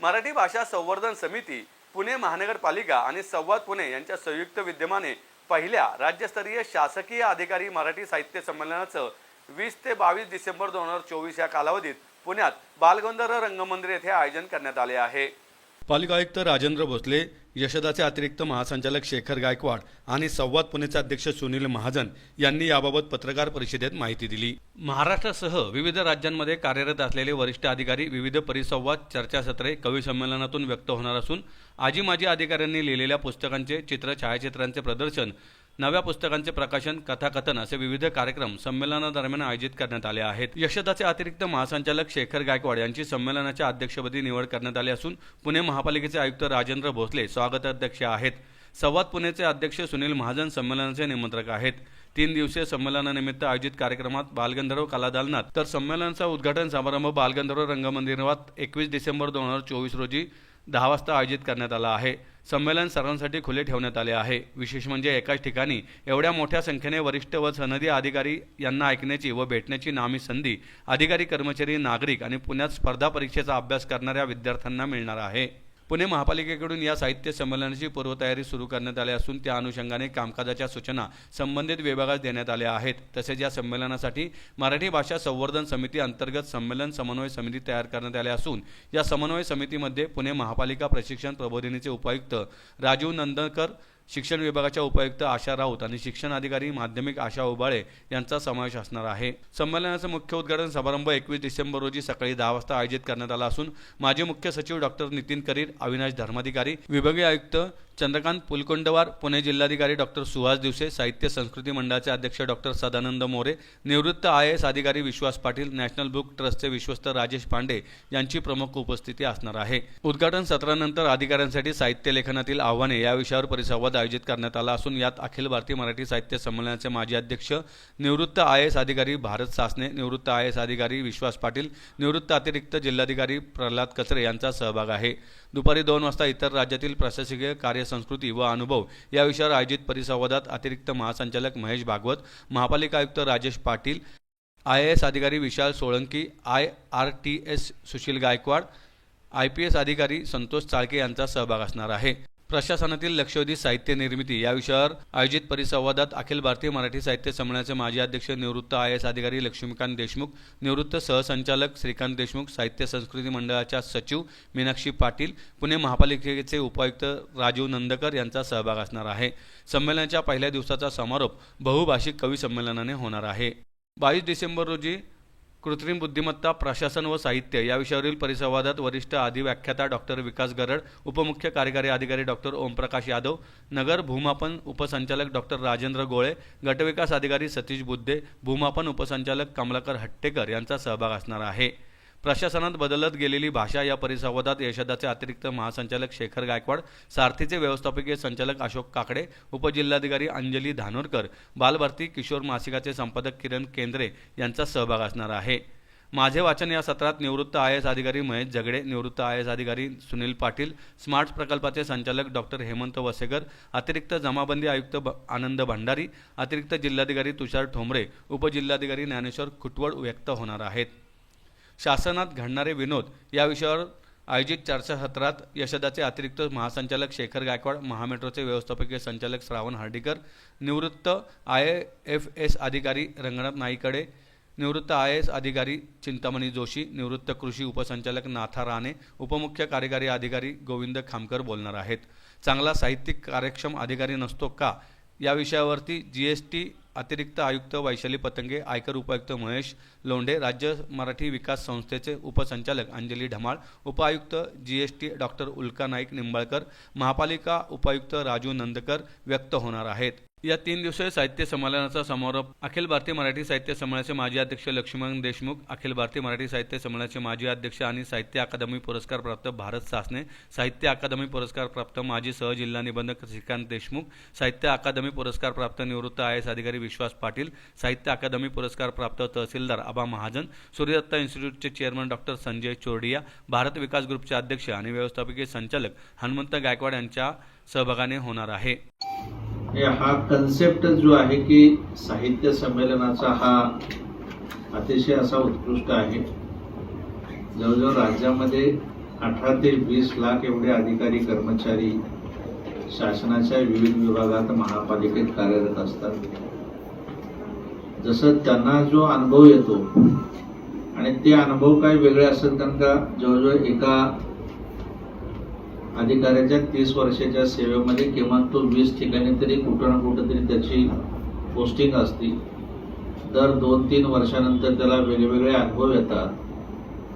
मराठी भाषा संवर्धन समिती पुणे महानगरपालिका आणि संवाद पुणे यांच्या संयुक्त विद्यमाने पहिल्या राज्यस्तरीय शासकीय अधिकारी मराठी साहित्य संमेलनाचं वीस ते बावीस डिसेंबर दोन हजार चोवीस या कालावधीत पुण्यात बालगंधर्व रंगमंदिर येथे आयोजन करण्यात आले आहे. पालिका आयुक्त राजेंद्र भोसले यशदाचे अतिरिक्त महासंचालक शेखर गायकवाड आणि संवाद पुणेचे अध्यक्ष सुनील महाजन यांनी याबाबत पत्रकार परिषदेत माहिती दिली. महाराष्ट्रासह विविध राज्यांमध्ये कार्यरत असलेले वरिष्ठ अधिकारी विविध परिसंवाद चर्चासत्रे कवी संमेलनातून व्यक्त होणार असून आजी माजी अधिकाऱ्यांनी लिहिलेल्या पुस्तकांचे चित्र छायाचित्रांचे प्रदर्शन नव्या पुस्तकांचे प्रकाशन कथाकथन असे विविध कार्यक्रम संमेलनादरम्यान आयोजित करण्यात आले आहेत. यशदाचे अतिरिक्त महासंचालक शेखर गायकवाड यांची संमेलनाच्या अध्यक्षपदी निवड करण्यात आली असून पुणे महापालिकेचे आयुक्त राजेंद्र भोसले स्वागताध्यक्ष आहेत. संवाद पुणेचे अध्यक्ष सुनील महाजन संमेलनाचे निमंत्रक आहेत. तीन दिवसीय संमेलनानिमित्त आयोजित कार्यक्रमात बालगंधर्व कलादालनात तर संमेलनाचा उद्घाटन समारंभ बालगंधर्व रंगमंदिरात एकवीस डिसेंबर दोन हजार चोवीस रोजी दहा वाजता आयोजित करण्यात आला आहे. संमेलन सर्वांसाठी खुले ठेवण्यात आले आहे. विशेष म्हणजे एकाच ठिकाणी एवढ्या मोठ्या संख्येने वरिष्ठ व सनदी अधिकारी यांना ऐकण्याची व भेटण्याची नामी संधी अधिकारी कर्मचारी नागरिक आणि पुण्यात स्पर्धा परीक्षेचा अभ्यास करणाऱ्या विद्यार्थ्यांना मिळणार आहे. पुणे महापालिकेकडून या साहित्य संमेलनाची पूर्वतयारी सुरू करण्यात आली असून त्या अनुषंगाने कामकाजाच्या सूचना संबंधित विभागास देण्यात आल्या आहेत. तसेच या संमेलनासाठी मराठी भाषा संवर्धन समिती अंतर्गत संमेलन समन्वय समिती तयार करण्यात आल्या असून या समन्वय समितीमध्ये पुणे महापालिका प्रशिक्षण प्रबोधिनीचे उपायुक्त राजीव नंदकर शिक्षण विभागाच्या उपायुक्त आशा राऊत आणि शिक्षण अधिकारी माध्यमिक आशा उबाळे यांचा समावेश असणार आहे. संमेलनाचं मुख्य उद्घाटन समारंभ एकवीस डिसेंबर रोजी सकाळी दहा वाजता आयोजित करण्यात आला असून माजी मुख्य सचिव डॉक्टर नितीन करीर अविनाश धर्माधिकारी विभागीय आयुक्त चंद्रकांत पुलकोंडवार पुणे जिल्हाधिकारी डॉक्टर सुहास दिवसे साहित्य संस्कृती मंडळाचे अध्यक्ष डॉक्टर सदानंद मोरे निवृत्त आय एस अधिकारी विश्वास पाटील नॅशनल बुक ट्रस्टचे विश्वस्त राजेश पांडे यांची प्रमुख उपस्थिती असणार आहे. उद्घाटन सत्रानंतर अधिकाऱ्यांसाठी साहित्य लेखनातील आव्हाने या विषयावर परिसंवाद आयोजित करण्यात आला असून यात अखिल भारतीय मराठी साहित्य संमेलनाचे माजी अध्यक्ष निवृत्त आय एस अधिकारी भारत सासने निवृत्त आय एस अधिकारी विश्वास पाटील निवृत्त अतिरिक्त जिल्हाधिकारी प्रल्हाद कचरे यांचा सहभाग आहे. दुपारी दोन वाजता इतर राज्यातील प्रशासकीय कार्यसंस्कृती व अनुभव या विषयावर आयोजित परिसंवादात अतिरिक्त महासंचालक महेश भागवत महापालिका आयुक्त राजेश पाटील आय एस अधिकारी Vishal Solanki I R T S Sushil Gaikwad I P S अधिकारी संतोष चाळके यांचा सहभाग असणार आहे. प्रशासनातील लक्षवेधी साहित्य निर्मिती या विषयावर आयोजित परिसंवादात अखिल भारतीय मराठी साहित्य संमेलनाचे माजी अध्यक्ष निवृत्त आय एस अधिकारी लक्ष्मीकांत देशमुख निवृत्त सहसंचालक श्रीकांत देशमुख साहित्य संस्कृती मंडळाच्या सचिव मीनाक्षी पाटील पुणे महापालिकेचे उपायुक्त राजीव नंदकर यांचा सहभाग असणार आहे. संमेलनाच्या पहिल्या दिवसाचा समारोप बहुभाषिक कवी संमेलनाने होणार आहे. बावीस डिसेंबर रोजी कृत्रिम बुद्धिमत्ता प्रशासन व साहित्य या विषयावरील परिसंवादात वरिष्ठ अधिव्याख्याता डॉक्टर विकास गरड उपमुख्य कार्यकारी अधिकारी डॉक्टर ओमप्रकाश यादव नगर भूमापन उपसंचालक डॉक्टर राजेंद्र गोळे गटविकास अधिकारी सतीश बुद्धे भूमापन उपसंचालक कमलाकर हट्टेकर यांचा सहभाग असणार आहे. प्रशासनात बदलत गेलेली भाषा या परिसंवादात यशदाचे अतिरिक्त महासंचालक शेखर गायकवाड सारथीचे व्यवस्थापकीय संचालक अशोक काकडे उपजिल्हाधिकारी अंजली धानोरकर बालभारती किशोर मासिकाचे संपादक किरण केंद्रे यांचा सहभाग असणार आहे. माझे वाचन या सत्रात निवृत्त आय एस अधिकारी महेश झगडे निवृत्त आय एस अधिकारी सुनील पाटील स्मार्ट प्रकल्पाचे संचालक डॉक्टर हेमंत वसेकर अतिरिक्त जमाबंदी आयुक्त ब- आनंद भंडारी अतिरिक्त जिल्हाधिकारी तुषार ठोंबरे उपजिल्हाधिकारी ज्ञानेश्वर खुटवड व्यक्त होणार आहेत. शासनात घडणारे विनोद या विषयावर आयोजित चर्चासत्रात यशदाचे अतिरिक्त महासंचालक शेखर गायकवाड महामेट्रोचे व्यवस्थापकीय संचालक श्रावण हर्डीकर निवृत्त आय एफ एस अधिकारी रंगनाथ नाईकडे निवृत्त आय एस अधिकारी चिंतामणी जोशी निवृत्त कृषी उपसंचालक नाथा राणे उपमुख्य कार्यकारी अधिकारी गोविंद खामकर बोलणार आहेत. चांगला साहित्यिक कार्यक्षम अधिकारी नसतो का? या विषयावरती जी एस टी अतिरिक्त आयुक्त वैशाली पतंगे आयकर उपायुक्त महेश लोंढे राज्य मराठी विकास संस्थेचे उपसंचालक अंजली ढमाळ उपायुक्त G S T doctor Ulka Naik Nimbalkar महापालिका उपायुक्त राजू नंदकर व्यक्त होणार आहेत. या तीन दिवसीय साहित्य संमेलनाचा समारोप अखिल भारतीय मराठी साहित्य संमेलनाचे माजी अध्यक्ष लक्ष्मण देशमुख अखिल भारतीय मराठी साहित्य संमेलनाचे माजी अध्यक्ष आणि साहित्य अकादमी पुरस्कार प्राप्त भारत सासने साहित्य अकादमी पुरस्कार प्राप्त माजी सहजिल्हा निबंधक श्रीकांत देशमुख साहित्य अकादमी पुरस्कार प्राप्त निवृत्त आय एस अधिकारी विश्वास पाटील साहित्य अकादमी पुरस्कार प्राप्त तहसीलदार आबा महाजन सूर्यदत्ता इन्स्टिट्यूटचे चेअरमन डॉक्टर संजय चोरडिया भारत विकास ग्रुपचे अध्यक्ष आणि व्यवस्थापकीय संचालक हनुमंत गायकवाड यांच्या सहभागाने होणार आहे. हा कन्सेप्ट जो आहे की साहित्य संमेलनाचा हा अतिशय असा उत्कृष्ट आहे. जवळजवळ राज्यामध्ये अठरा ते वीस लाख एवढे अधिकारी कर्मचारी शासनाच्या विविध विभागात महापालिकेत कार्यरत असतात. जसं त्यांना जो अनुभव येतो आणि ते अनुभव काही वेगळे असतात कारण का जवळजवळ एका अधिकाऱ्याच्या तीस वर्षाच्या सेवेमध्ये किमान तो वीस ठिकाणी तरी कुठं ना कुठं तरी त्याची पोस्टिंग असते. दर दोन तीन वर्षानंतर त्याला वेगवेगळे अनुभव येतात.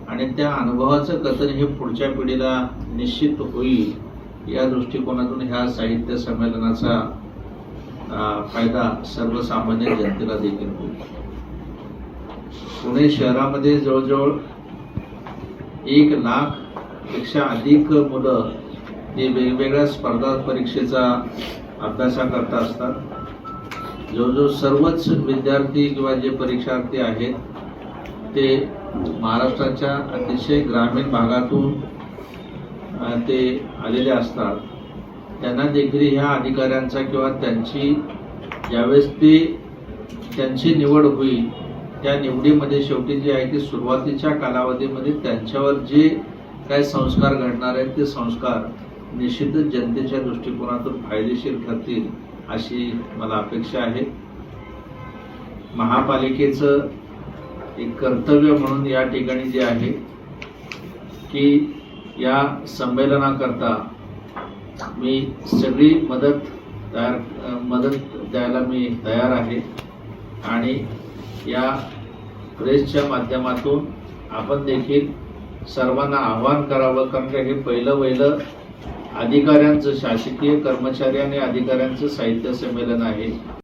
आणि त्या अनुभवाचं कथन हे पुढच्या पिढीला निश्चित होईल या दृष्टिकोनातून ह्या साहित्य संमेलनाचा फायदा सर्वसामान्य जनतेला देखील होईल. पुणे शहरामध्ये जवळजवळ एक लाखपेक्षा अधिक मुलं ते वेगवेगळ्या स्पर्धा परीक्षेचा अभ्यासाकरता असतात. जवळजवळ सर्वच विद्यार्थी किंवा जे परीक्षार्थी आहेत ते महाराष्ट्राच्या अतिशय ग्रामीण भागातून ते आलेले असतात. त्यांना देखील ह्या अधिकाऱ्यांचा किंवा त्यांची ज्यावेळेस ते त्यांची निवड होईल त्या निवडीमध्ये शेवटी जे आहे ती सुरुवातीच्या कालावधीमध्ये त्यांच्यावर जे काही संस्कार घडणार आहेत ते संस्कार निश्चितच जनतेच्या दृष्टिकोनातून फायदेशीर ठरतील अशी मला अपेक्षा आहे. महापालिकेचं एक कर्तव्य म्हणून या ठिकाणी जे आहे की या संमेलनाकरता मी सगळी मदत तयार मदत द्यायला मी तयार आहे. आणि या प्रेसच्या माध्यमातून आपण देखील सर्वांना आव्हान करावं कारण हे पहिलं वहिलं अधिकाऱ्यांचं शासकीय कर्मचारी आणि अधिकाऱ्यांचं साहित्य संमेलन आहे.